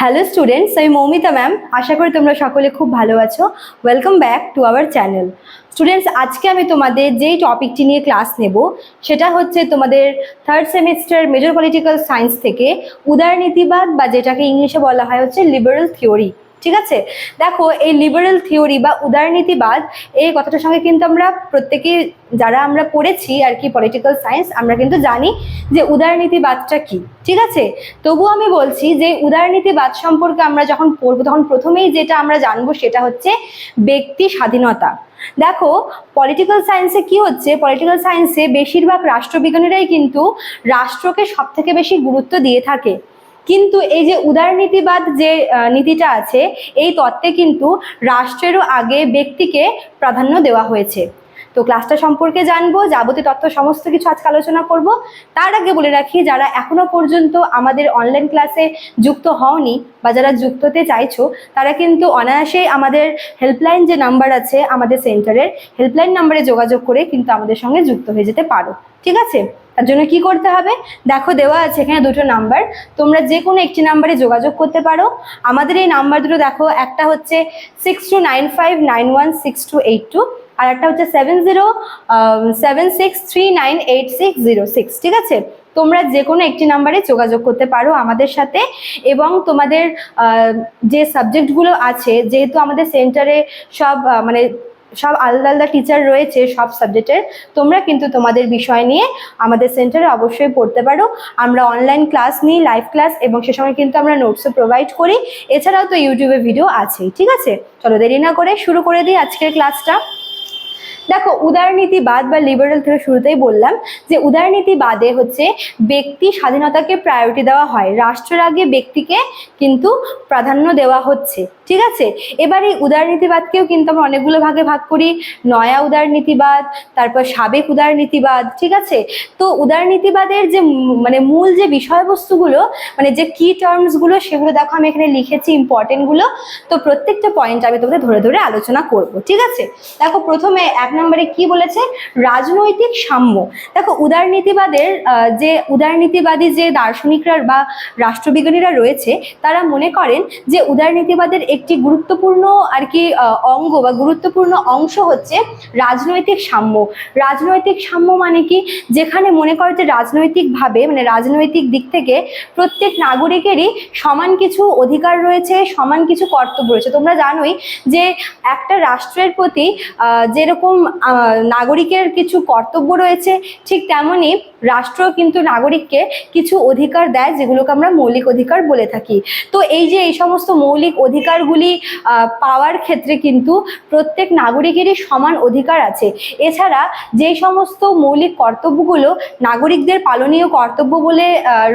Hello students আমি Moumita ma'am আশা করি তোমরা সকলে খুব ভালো আছো। Welcome back to our channel students আজকে আমি তোমাদের যেই টপিকটি নিয়ে ক্লাস নেব, সেটা হচ্ছে তোমাদের third semester major political science থেকে উদারনীতিবাদ বা যেটাকে ইংলিশে বলা হয় হচ্ছে লিবারেল থিওরি ঠিক আছে? দেখো, এই লিবারেল থিওরি বা উদারনীতিবাদ, এই কথাটার সঙ্গে কিন্তু আমরা প্রত্যেকেই, যারা আমরা পড়েছি আর কি পলিটিক্যাল সায়েন্স আমরা কিন্তু জানি যে উদারনীতিবাদটা কি, ঠিক আছে? তবু আমি বলছি যে উদারনীতিবাদ সম্পর্কে আমরা যখন পড়ব, তখন প্রথমেই যেটা আমরা জানব সেটা হচ্ছে ব্যক্তি স্বাধীনতা। দেখো পলিটিক্যাল সায়েন্সে কি হচ্ছে? পলিটিক্যাল সায়েন্সে বেশিরভাগ রাষ্ট্রবিজ্ঞানীরাই কিন্তু রাষ্ট্রকে সব থেকে বেশি গুরুত্ব দিয়ে থাকে। কিন্তু এই যে উদারনীতিবাদ যে নীতিটা আছে, এই তত্ত্বে কিন্তু রাষ্ট্রেরও আগে ব্যক্তিকে প্রাধান্য দেওয়া হয়েছে। তো ক্লাসটা সম্পর্কে জানব, যাবতীয় তথ্য, সমস্ত কিছু আজকে আলোচনা করব। তার আগে বলে রাখি, যারা এখনও পর্যন্ত আমাদের অনলাইন ক্লাসে যুক্ত হওনি বা যারা যুক্ত হতে চাইছো, তারা কিন্তু অনায়াসেই আমাদের হেল্পলাইন যে নাম্বার আছে আমাদের সেন্টারের হেল্পলাইন নাম্বারে যোগাযোগ করে কিন্তু আমাদের সঙ্গে যুক্ত হয়ে যেতে পারো। ঠিক আছে? তার জন্য কি করতে হবে? দেখো, দেওয়া আছে এখানে দুটো নাম্বার তোমরা যে কোনো একটি নাম্বারে যোগাযোগ করতে পারো। আমাদের এই নাম্বার দুটো দেখো, একটা হচ্ছে six two nine five nine one six two eight two আর একটা হচ্ছে seven zero seven six three nine eight six zero six ঠিক আছে? তোমরা যে কোনো একটি নাম্বারে যোগাযোগ করতে পারো আমাদের সাথে এবং তোমাদের যে সাবজেক্টগুলো আছে, যেহেতু আমাদের সেন্টারে সব মানে সব আলাদা আলাদা টিচার রয়েছে সব সাবজেক্টের তোমরা কিন্তু তোমাদের বিষয় নিয়ে আমাদের সেন্টারে অবশ্যই পড়তে পারো। আমরা অনলাইন ক্লাস নিই লাইভ ক্লাস এবং সে সময় কিন্তু আমরা নোটসও প্রোভাইড করি। এছাড়াও তো ইউটিউবে ভিডিও আছেই, ঠিক আছে? চলো দেরি না করে শুরু করে দিই আজকের ক্লাসটা দেখো উদারনীতিবাদ বা লিবারেল থেকে শুরুতেই বললাম যে উদারনীতিবাদে হচ্ছে ব্যক্তি স্বাধীনতাকে প্রায়োরিটি দেওয়া হয়। রাষ্ট্রের আগে ব্যক্তিকে কিন্তু প্রাধান্য দেওয়া হচ্ছে। ঠিক আছে? এবার এই উদারনীতিবাদকেও কিন্তু আমরা অনেকগুলো ভাগে ভাগ করি। নয়া উদারনীতিবাদ তারপর সাবেক উদারনীতিবাদ ঠিক আছে? তো উদারনীতিবাদের যে মানে মূল যে বিষয়বস্তুগুলো মানে যে কি টার্মসগুলো সেগুলো দেখো আমি এখানে লিখেছি ইম্পর্টেন্টগুলো তো প্রত্যেকটা পয়েন্ট আমি তোমাদের ধরে ধরে আলোচনা করব, ঠিক আছে? দেখো প্রথমে এক নম্বরে কি বলেছে? রাজনৈতিক সাম্য। দেখো উদারনীতিবাদের যে উদারনীতিবাদী যে দার্শনিকরা বা রাষ্ট্রবিজ্ঞানীরা রয়েছে, তারা মনে করেন যে উদারনীতিবাদের একটি গুরুত্বপূর্ণ আর কি অঙ্গ বা গুরুত্বপূর্ণ অংশ হচ্ছে রাজনৈতিক সাম্য। রাজনৈতিক সাম্য মানে কি? যেখানে মনে করে যে রাজনৈতিকভাবে মানে রাজনৈতিক দিক থেকে প্রত্যেক নাগরিকেরই সমান কিছু অধিকার রয়েছে, সমান কিছু কর্তব্য রয়েছে। তোমরা জানোই যে একটা রাষ্ট্রের প্রতি যেরকম নাগরিকের কিছু কর্তব্য রয়েছে, ঠিক তেমনই রাষ্ট্র কিন্তু নাগরিককে কিছু অধিকার দেয়, যেগুলোকে আমরা মৌলিক অধিকার বলে থাকি। তো এই যে এই সমস্ত মৌলিক অধিকারগুলি আহ, পাওয়ার ক্ষেত্রে কিন্তু প্রত্যেক নাগরিকেরই সমান অধিকার আছে। এছাড়া যে সমস্ত মৌলিক কর্তব্যগুলো নাগরিকদের পালনীয় কর্তব্য বলে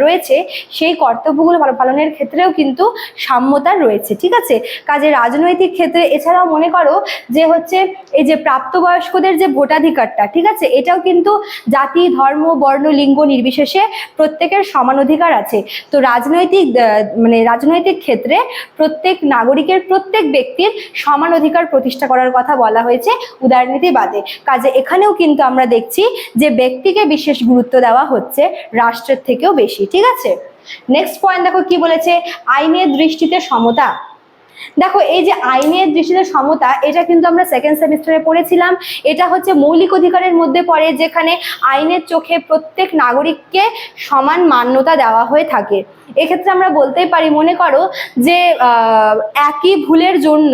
রয়েছে সেই কর্তব্যগুলো পালনের ক্ষেত্রেও কিন্তু সাম্যতা রয়েছে ঠিক আছে? কাজে রাজনৈতিক ক্ষেত্রে এছাড়াও মনে করো যে হচ্ছে এই যে প্রাপ্তবয়স্কদের যে ভোটাধিকারটা ঠিক আছে? এটাও কিন্তু জাতি ধর্ম বর্ণ লিঙ্গ নির্বিশেষে প্রত্যেকের সমান অধিকার আছে। তো রাজনৈতিক মানে রাজনৈতিক ক্ষেত্রে প্রত্যেক নাগরিকের প্রত্যেক ব্যক্তির সমান অধিকার প্রতিষ্ঠা করার কথা বলা হয়েছে উদারনীতিবাদে। কাজে এখানেও কিন্তু আমরা দেখছি যে ব্যক্তিকে বিশেষ গুরুত্ব দেওয়া হচ্ছে রাষ্ট্রের থেকেও বেশি, ঠিক আছে? নেক্সট পয়েন্ট দেখো কি বলেছে? আইনের দৃষ্টিতে সমতা। দেখো, এই যে আইনের দৃষ্টিতে সমতা, এটা কিন্তু আমরা সেকেন্ড সেমিস্টারে পড়েছিলাম। এটা হচ্ছে মৌলিক অধিকারের মধ্যে পড়ে, যেখানে আইনের চোখে প্রত্যেক নাগরিককে সমান মান্যতা দেওয়া হয়ে থাকে। এক্ষেত্রে আমরা বলতেই পারি, মনে করো যে একই ভুলের জন্য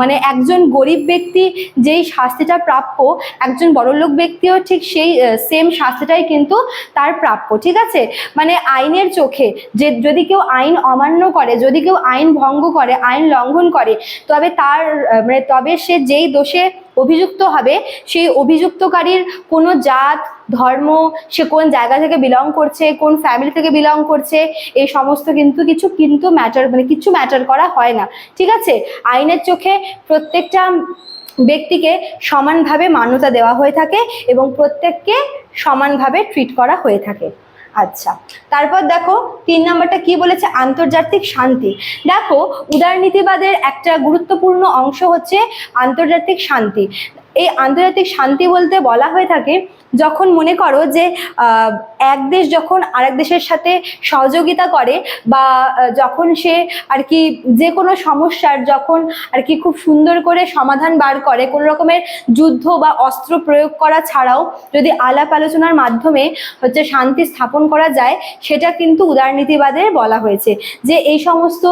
মানে একজন গরিব ব্যক্তি যেই শাস্তিটা প্রাপ্য, একজন বড়লোক ব্যক্তিও ঠিক সেই সেম শাস্তিটাই কিন্তু তার প্রাপ্য, ঠিক আছে? মানে আইনের চোখে, যে যদি কেউ আইন অমান্য করে, যদি কেউ আইন ভঙ্গ করে, আইন লঙ্ঘন করে, তবে তার মানে তবে সে যেই দোষে অভিযুক্ত হবে, সেই অভিযুক্তকারীর কোনো জাত, ধর্ম, সে কোন জায়গা থেকে বিলং করছে, কোন ফ্যামিলি থেকে বিলং করছে, এই সমস্ত কিন্তু কিছু কিন্তু ম্যাটার মানে কিছু ম্যাটার করা হয় না। ঠিক আছে? আইনের চোখে প্রত্যেকটা ব্যক্তিকে সমানভাবে মান্যতা দেওয়া হয়ে থাকে এবং প্রত্যেককে সমানভাবে ট্রিট করা হয়ে থাকে। আচ্ছা তারপর দেখো তিন নম্বরটা কি বলেছে? আন্তর্জাতিক শান্তি। দেখো, উদারনীতিবাদের একটা গুরুত্বপূর্ণ অংশ হচ্ছে আন্তর্জাতিক শান্তি। এই আন্তর্জাতিক শান্তি বলতে বলা হয়ে থাকে যখন মনে করো যে এক দেশ যখন আরেক দেশের সাথে সহযোগিতা করে বা যখন সে আর কি যে কোনো সমস্যার যখন আর কি খুব সুন্দর করে সমাধান বার করে, কোনো রকমের যুদ্ধ বা অস্ত্র প্রয়োগ করা ছাড়াও যদি আলাপ আলোচনার মাধ্যমে হচ্ছে শান্তি স্থাপন করা যায়, সেটা কিন্তু উদারনীতিবাদে বলা হয়েছে। যে এই সমস্ত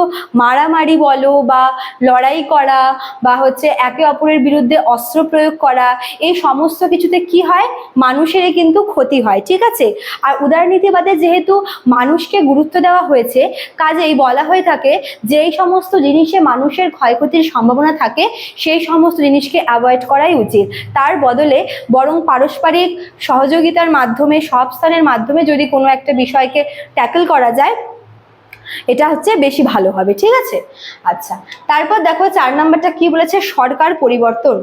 মারামারি বলো বা লড়াই করা বা হচ্ছে একে অপরের বিরুদ্ধে অস্ত্র প্রয়োগ করা, এই সমস্ত কিছুতে কি হয়? মানুষেরই কিন্তু ক্ষতি হয়, ঠিক আছে? আর উদারনীতিবাদে যেহেতু মানুষকে গুরুত্ব দেওয়া হয়েছে, কাজেই বলা হয়ে থাকে যে এই সমস্ত জিনিসে মানুষের ক্ষয়ক্ষতির সম্ভাবনা থাকে, সেই সমস্ত জিনিসকে অ্যাভয়েড করাই উচিত। তার বদলে বরং পারস্পরিক সহযোগিতার মাধ্যমে, সব স্থানের মাধ্যমে যদি কোনো একটা বিষয়কে ট্যাকল করা যায়, এটা হচ্ছে বেশি ভালো হবে, ঠিক আছে? আচ্ছা তারপর দেখো চার নাম্বারটা কি বলেছে? সরকার পরিবর্তন।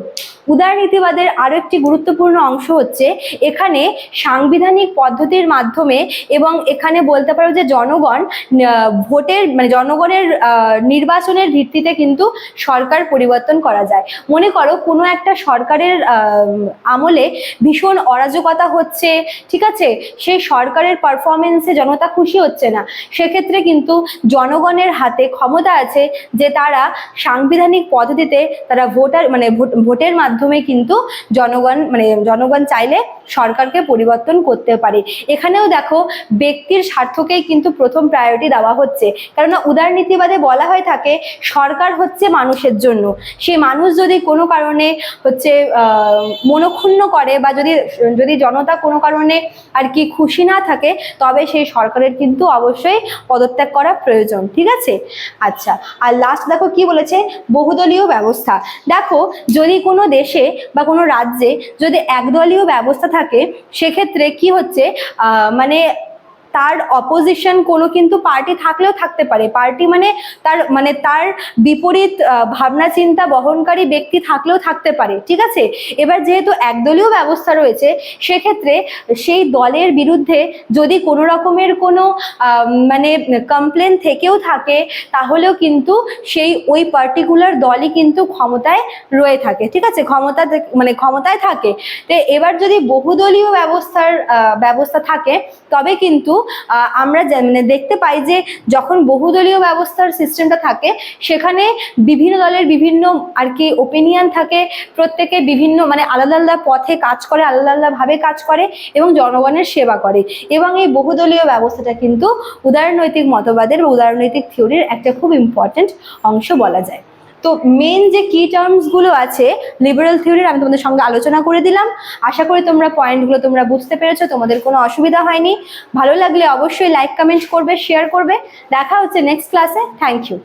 উদারনীতিবাদের আরও একটি গুরুত্বপূর্ণ অংশ হচ্ছে এখানে সাংবিধানিক পদ্ধতির মাধ্যমে এবং এখানে বলতে পারো যে জনগণ ভোটের মানে জনগণের নির্বাচনের ভিত্তিতে কিন্তু সরকার পরিবর্তন করা যায়। মনে করো কোনো একটা সরকারের আমলে ভীষণ অরাজকতা হচ্ছে, ঠিক আছে? সেই সরকারের পারফরমেন্সে জনতা খুশি হচ্ছে না। সেক্ষেত্রে কিন্তু জনগণের হাতে ক্ষমতা আছে যে তারা সাংবিধানিক পদ্ধতিতে তারা ভোটার মানে ভোট- ভোটের মাধ্যমে কিন্তু জনগণ মানে জনগণ চাইলে সরকারকে পরিবর্তন করতে পারে। এখানেও দেখো, ব্যক্তির স্বার্থকেই কিন্তু প্রথম প্রায়োরিটি দেওয়া হচ্ছে। কেননা উদারনীতিবাদে বলা হয়ে থাকে, সরকার হচ্ছে মানুষের জন্য। সে মানুষ যদি কোনো কারণে হচ্ছে মনক্ষুণ্ণ করে বা যদি যদি জনতা কোনো কারণে আর কি খুশি না থাকে, তবে সেই সরকারের কিন্তু অবশ্যই পদত্যাগ করা প্রয়োজন। ঠিক আছে? আচ্ছা আর লাস্ট দেখো কি বলেছে? বহুদলীয় ব্যবস্থা। দেখো, যদি কোনো দেশে বা কোনো রাজ্যে যদি একদলীয় ব্যবস্থা থাকে সেক্ষেত্রে কি হচ্ছে মানে তার অপোজিশন কোনো কিন্তু পার্টি থাকলেও থাকতে পারে। পার্টি মানে তার মানে তার বিপরীত ভাবনা চিন্তা বহনকারী ব্যক্তি থাকলেও থাকতে পারে, ঠিক আছে? এবার যেহেতু একদলীয় ব্যবস্থা রয়েছে, সেক্ষেত্রে সেই দলের বিরুদ্ধে যদি কোনো রকমের কোনো মানে কমপ্লেন থেকেও থাকে, তাহলেও কিন্তু সেই ওই পার্টিকুলার দলই কিন্তু ক্ষমতায় রয়ে থাকে, ঠিক আছে? ক্ষমতা মানে ক্ষমতায় থাকে। তো এবার যদি বহুদলীয় ব্যবস্থার ব্যবস্থা থাকে, তবে কিন্তু আমরা মানে দেখতে পাই যে যখন বহুদলীয় ব্যবস্থার সিস্টেমটা থাকে, সেখানে বিভিন্ন দলের বিভিন্ন আর কি ওপিনিয়ন থাকে, প্রত্যেকে বিভিন্ন মানে আলাদা আলাদা পথে কাজ করে, আলাদা আলাদাভাবে কাজ করে এবং জনগণের সেবা করে। এবং এই বহুদলীয় ব্যবস্থাটা কিন্তু উদারনৈতিক মতবাদের বা উদারনৈতিক থিওরির একটা খুব ইম্পর্ট্যান্ট অংশ বলা যায়। তো মেন যে কি টার্মসগুলো আছে লিবারেল থিওরির আমি তোমাদের সঙ্গে আলোচনা করে দিলাম। আশা করি তোমরা পয়েন্টগুলো তোমরা বুঝতে পেরেছ, তোমাদের কোনো অসুবিধা হয়নি। ভালো লাগলে অবশ্যই লাইক কমেন্ট করবে শেয়ার করবে। দেখা হচ্ছে নেক্সট ক্লাসে থ্যাংক ইউ